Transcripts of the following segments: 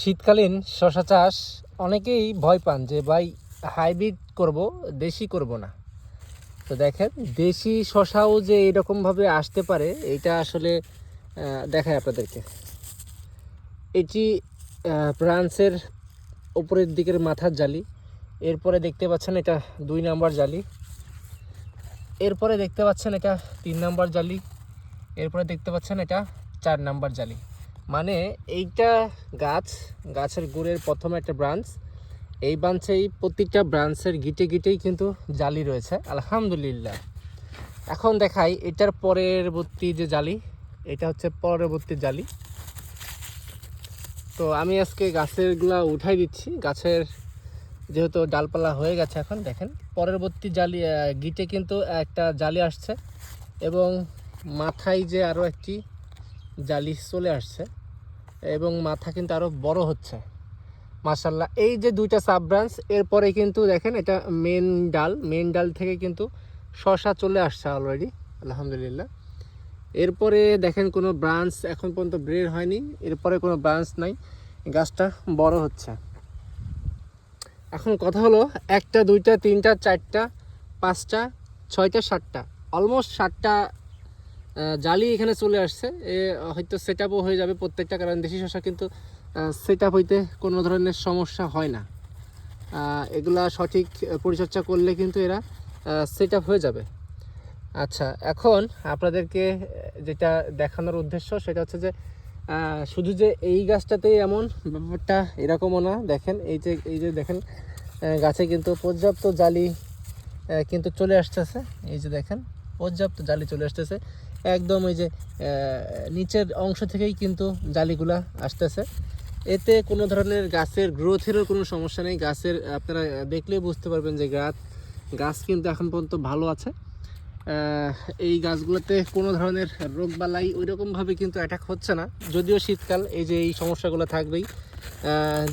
শীতকালীন শশা চাষ অনেকেই ভয় পান যে, ভাই, হাইব্রিড করব, দেশি করব না। তো দেখেন, দেশি শশাও যে এরকমভাবে আসতে পারে, এটা আসলে দেখায় আপনাদেরকে। এটি ব্রাঞ্চের উপরের দিকের মাথার জালি। এরপরে দেখতে পাচ্ছেন এটা দুই নাম্বার জালি। এরপরে দেখতে পাচ্ছেন এটা তিন নাম্বার জালি। এরপরে দেখতে পাচ্ছেন এটা চার নাম্বার জালি। মানে এইটা গাছ, গাছের গুড়ের প্রথম একটা ব্রাঞ্চ এই ব্রাঞ্চেই প্রত্যেকটা ব্রাঞ্চের গিটে গিটেই কিন্তু জালি রয়েছে, আলহামদুলিল্লাহ। এখন দেখাই, এটার পরবর্তী যে জালি, এটা হচ্ছে পরবর্তী জালি। তো আমি আজকে গাছেরগুলা উঠাই দিচ্ছি, গাছের যেহেতু ডালপালা হয়ে গেছে এখন, দেখেন, পরবর্তী জালি গিটে কিন্তু একটা জালি আসছে এবং মাথায় যে আরও একটি জালি চলে আসছে এবং মাথা কিন্তু আরও বড় হচ্ছে। মাশাল্লাহ এই যে দুইটা সাব ব্রাঞ্চ এরপরে কিন্তু দেখেন এটা মেন ডাল মেন ডাল থেকে কিন্তু শশা চলে আসছে অলরেডি আলহামদুলিল্লাহ। এরপরে দেখেন কোনো ব্রাঞ্চ এখন পর্যন্ত বের হয়নি, এরপরে কোনো ব্রাঞ্চ নাই, গাছটা বড় হচ্ছে। এখন কথা হলো, একটা, দুইটা, তিনটা, চারটা, পাঁচটা, ছয়টা, সাতটা অলমোস্ট সাতটা জালি এখানে চলে আসছে। এ, হয়তো সেট হয়ে যাবে প্রত্যেকটা কারণ দেশি শশা কিন্তু সেট হইতে কোনো ধরনের সমস্যা হয় না। এগুলা সঠিক পরিচর্যা করলে কিন্তু এরা সেট হয়ে যাবে। আচ্ছা এখন আপনাদেরকে যেটা দেখানোর উদ্দেশ্য সেটা হচ্ছে যে শুধু যে এই গাছটাতেই এমন ব্যাপারটা এরকমও না, দেখেন, এই যে এই যে দেখেন গাছে কিন্তু পর্যাপ্ত জালি কিন্তু চলে আসতেছে। এই যে দেখেন, পর্যাপ্ত জালি চলে আসতেছে। একদম ওই যে নিচের অংশ থেকেই কিন্তু জালিগুলা আসতেছে। এতে কোনো ধরনের গাছের গ্রোথেরও কোনো সমস্যা নেই। গাছের, আপনারা দেখলেই বুঝতে পারবেন যে গাছ গাছ কিন্তু এখন পর্যন্ত ভালো আছে। এই গাছগুলোতে কোনো ধরনের রোগ বালাই ওই রকমভাবে কিন্তু অ্যাটাক হচ্ছে না। যদিও শীতকাল, এই যে এই সমস্যাগুলো থাকবেই।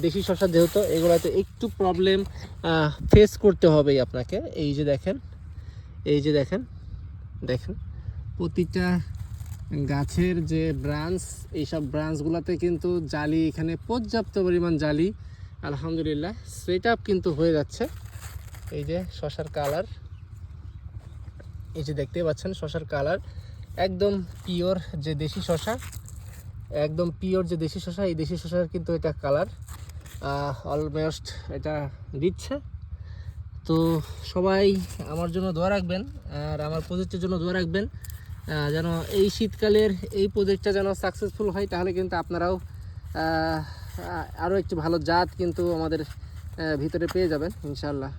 দেশি শশা যেহেতু, এগুলোতে একটু প্রবলেম ফেস করতে হবেই আপনাকে। এই যে দেখেন, এই যে দেখেন দেখেন। প্রতিটা গাছের যে ব্রাঞ্চ এইসব ব্রাঞ্চগুলোতে কিন্তু জালি, এখানে পর্যাপ্ত পরিমাণ জালি, আলহামদুলিল্লাহ সেট কিন্তু হয়ে যাচ্ছে। এই যে শশার কালার এই যে দেখতেই পাচ্ছেন শশার কালার একদম পিওর যে দেশি শশা, একদম পিওর যে দেশি শশা, এই দেশি শশার কিন্তু এটা কালার অলমোস্ট এটা দিচ্ছে। তো সবাই আমার জন্য দোয়া রাখবেন, আর আমার প্রজেক্টের জন্য দোয়া রাখবেন। যেন এই শীতকালের এই প্রজেক্টটা যেন সাকসেসফুল হয়, তাহলে কিন্তু আপনারাও আরও একটি ভালো জাত কিন্তু আমাদের ভিতরে পেয়ে যাবেন ইনশাল্লাহ